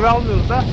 Görevi almıyoruz da.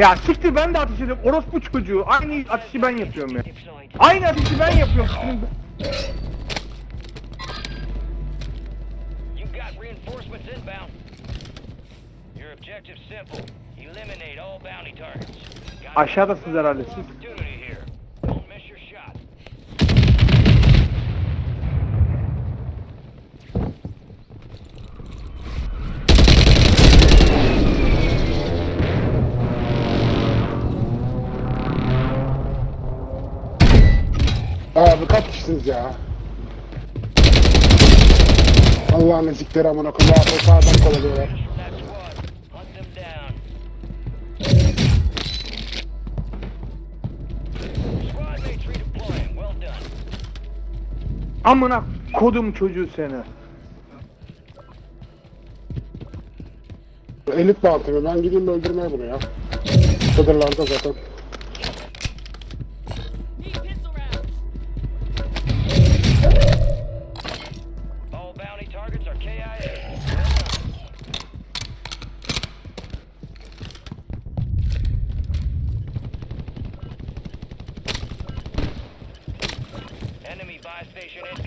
Ya siktir ben de ateş ediyorum. Orospu çocuğu. Aynı ateşi ben yapıyorum ya. Aynı ateşi ben yapıyorum. Senin- You've got reinforcements Kişisiniz ya? Allah'ın ezikleri amına koyayım. Abi sağdan kovalıyorlar. Amına kodum çocuğu seni. Elit baltı ben gideyim öldürmeye bunu ya. Çadırlarda zaten. Station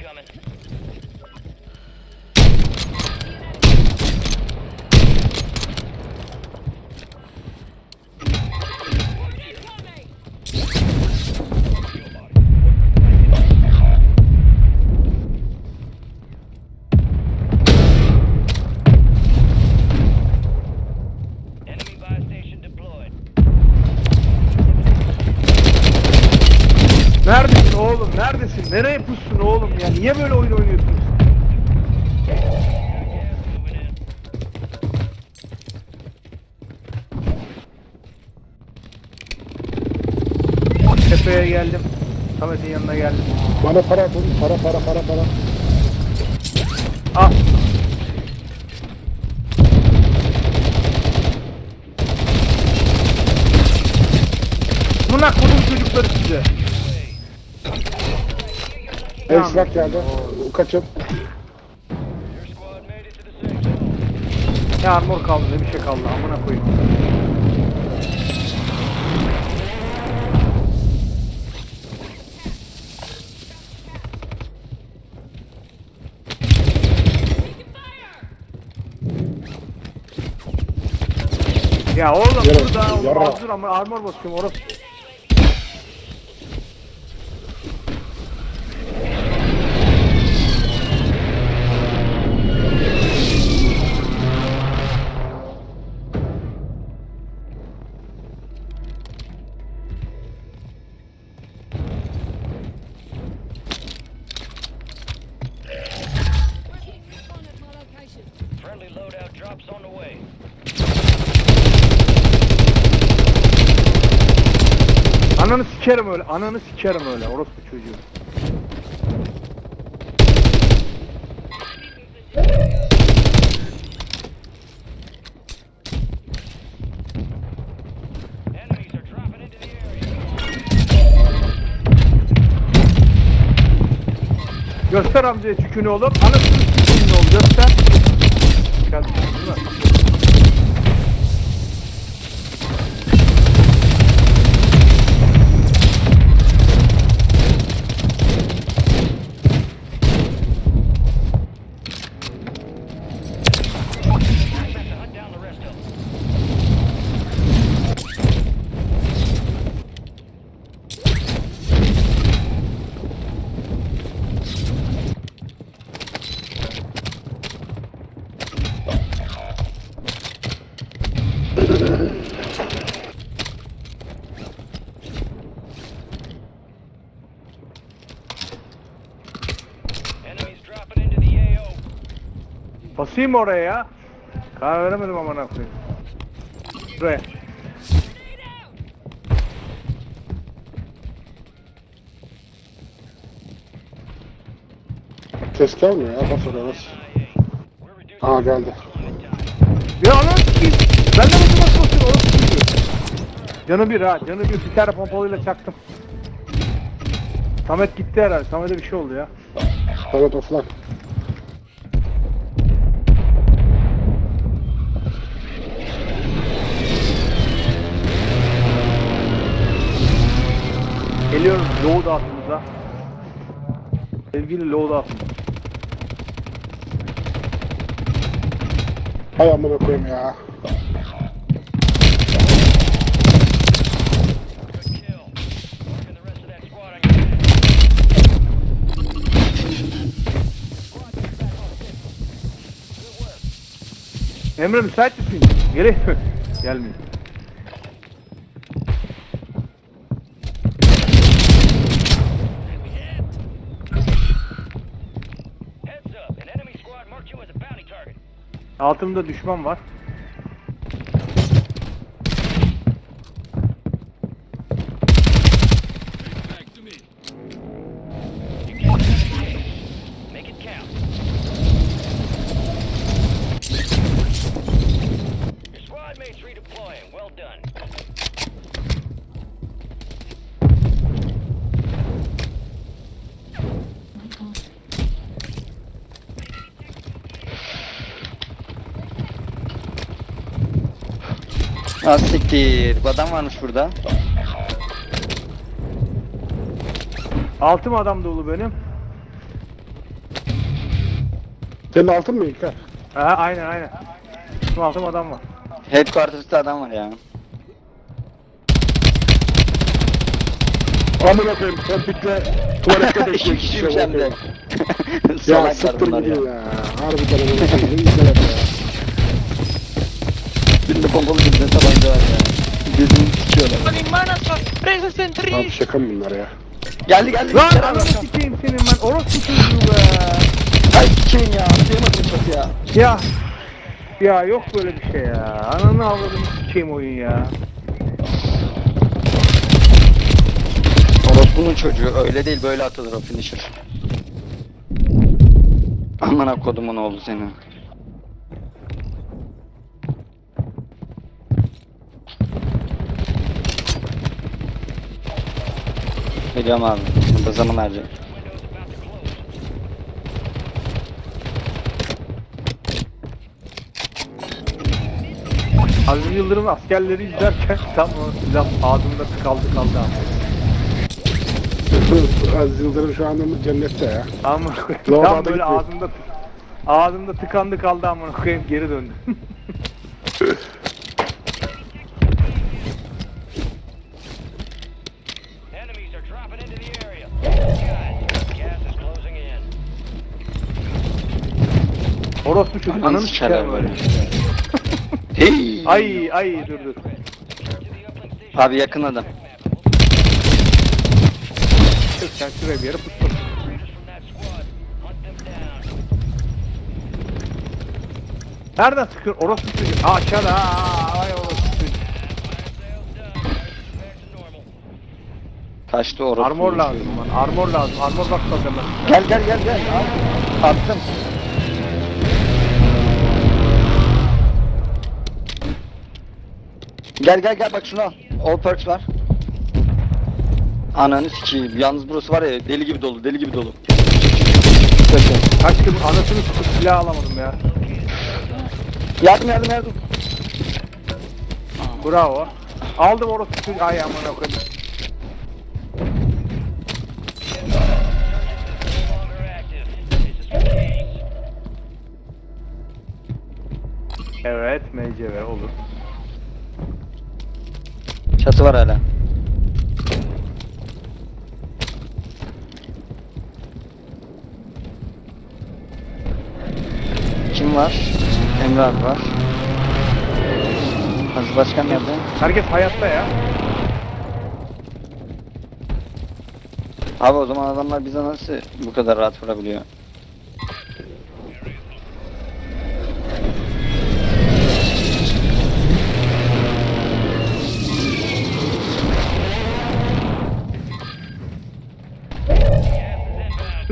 Tepeye geldim. Samet'in yanına geldim. Bana para atın. Para para para para. Al. Buna kodum çocukları size. Esrak geldi. Kaçın. Ne armor kaldı ne bir şey kaldı amına koyayım. Ya oğlum Yürü, burada yürü. ama armor basıyorum orası. Ananı sikerim öyle ananı sikerim öyle orospu çocuğu. Göster amcaya çükünü oğlum. Anasını sikeyim oğlum göster. Sim oraya ya. Karar veremedim ama ne koyayım. Buraya. Ses gelmiyor ya. Bas oraya bas. Aa geldi. Ya lan ben de bu nasıl basıyor orası çünkü. Canı bir ha canı bir bir kere pompalıyla çaktım. Samet gitti herhalde. Samet'e bir şey oldu ya. Evet offline. Geliyoruz load altımıza. Sevgili load altımız. Hay amına koyayım ya. Emre müsait misin? Gerek mi? Gelmiyor. Altımda düşman var. Az siktir. Bu adam varmış burada. Altım adam dolu benim. Senin altın mı İlker? Ha aynen aynen. Şu altım adam var. Headquarters'ta adam var ya. Amına koyayım. Pompikle tuvalette İki bekliyor. kişiymiş hem de. Ya Salaklar bunlar ya. gidin ya. Harbiden amına koyayım. İzleler ya. Birinde pompalı birinde tabanca var ya. Gözünü sikiyorlar. Abi şaka mı bunlar ya? Geldi geldi. Lan ananı sikeyim senin ben. Orospu çocuğu be. Ay sikeyim ya. Duyamadım çok ya. Ya. Ya yok böyle bir şey ya. Ananı avradını sikeyim oyun ya. Orospu'nun çocuğu öyle değil böyle atılır o finisher. Amına kodumun oğlu seni. Geliyorum abi. Burada zaman harcayacağım. Aziz Yıldırım askerleri izlerken tam o silah ağzımda tıkaldı kaldı abi. Aziz Yıldırım şu anda cennette ya. Ama tam böyle gitti. ağzımda ağzımda tıkandı kaldı amına koyayım geri döndü. Orospu çocuk Ananı sikerim böyle. Hey! Ay ay dur dur. Abi yakın adam. Çık sen şuraya bir yere down. Nereden sıkıyor orospu çocuk? Aa aşağıda aa, ay orospu çocuk. Kaçtı orospu. Armor lazım bana armor lazım. Armor bak ben. Gel gel gel gel. Al. Attım. Gel gel gel bak şunu al. All perks var. Ananı sikeyim. Yalnız burası var ya deli gibi dolu deli gibi dolu. Aşkım anasını tutup silah alamadım ya. Yardım yardım yardım. Bravo. Aldım orospu çocuk. Ay amına koyayım. Evet MCV olur. Çatı var hala. Kim var? Emre abi var. Aziz Başkan nerede? Herkes hayatta ya. Abi o zaman adamlar bize nasıl bu kadar rahat vurabiliyor?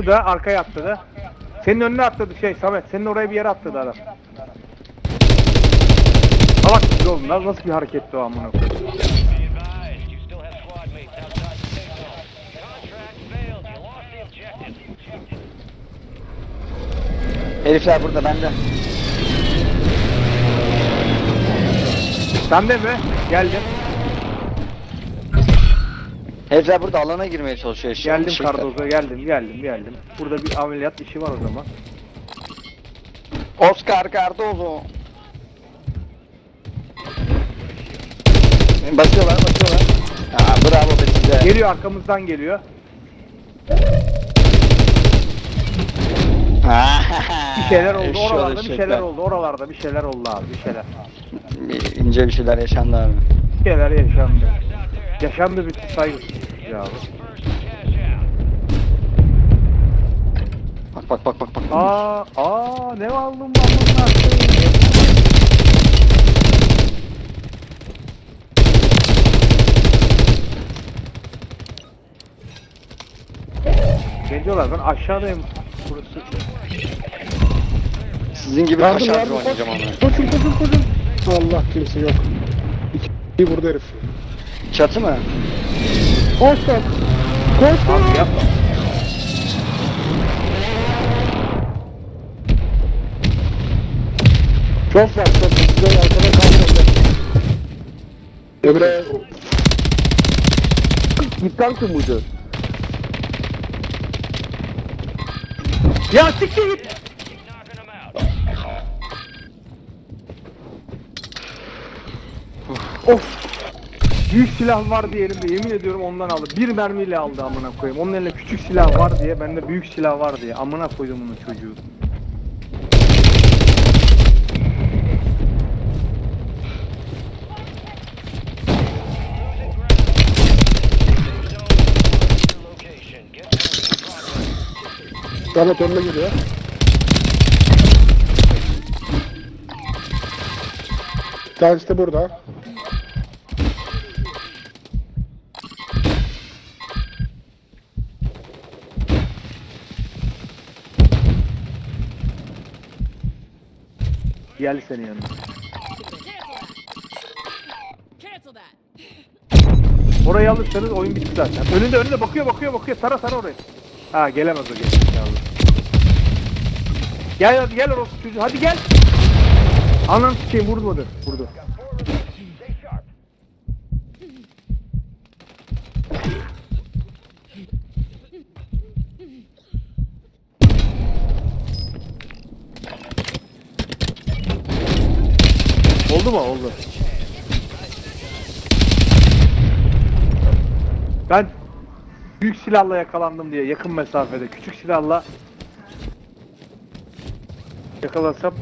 Şu da arkaya attı da. Senin önüne atladı şey Samet. Senin oraya bir yere atladı adam. Salak bir oğlum. lan Nasıl bir hareketti o amına koyayım. Herifler burada bende. Sen de mi? Geldim. Herifler burada alana girmeye çalışıyor işte. Geldim. Cardozo. Geldim geldim geldim. Burada bir ameliyat işi var o zaman. Oscar Cardozo. Basıyorlar basıyorlar. Ha, bravo be size. Geliyor arkamızdan geliyor. Bir şeyler oldu. Eşşoğlu Oralarda bir şeyler oldu. Oralarda bir şeyler oldu abi. Bir şeyler. Bir- İnce bir şeyler yaşandı abi. Bir şeyler yaşandı. Yaşandı bir ya abi. Bak bak bak bak bak. Aa, aa ne aldım ben bunlar? Gencolar ben aşağıdayım. Burası. Sizin gibi Yardım aşağı yardım koş. oynayacağım onu. Koşun koşun koşun. Allah kimse yok. İki burada herif. Çatı mı? Koş lan. Koş lan. Abi yapma. Çok var çok. Size arkada kalmadı. Emre. Git kanka buydu. Ya siktir git. Knocking them out. Of. Büyük silah var diye elimde yemin ediyorum ondan aldı. Bir mermiyle aldı amına koyayım. Onun elinde küçük silah var diye bende büyük silah var diye. Amına koydum onun çocuğu. Samet önüne geliyor. Bir tanesi burada. Gel senin yanına. Orayı alırsanız oyun bitti zaten. Önünde önünde bakıyor bakıyor bakıyor. Tara tara oraya. Ha gelemez o gerizekalı. Gel hadi gel orası çocuğu. Hadi gel. Anam sikeyim vurmadı. Vurdu. Oldu mu? Oldu. Ben büyük silahla yakalandım diye yakın mesafede küçük silahla yakalasam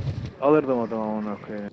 alırdım adamı ona koyayım.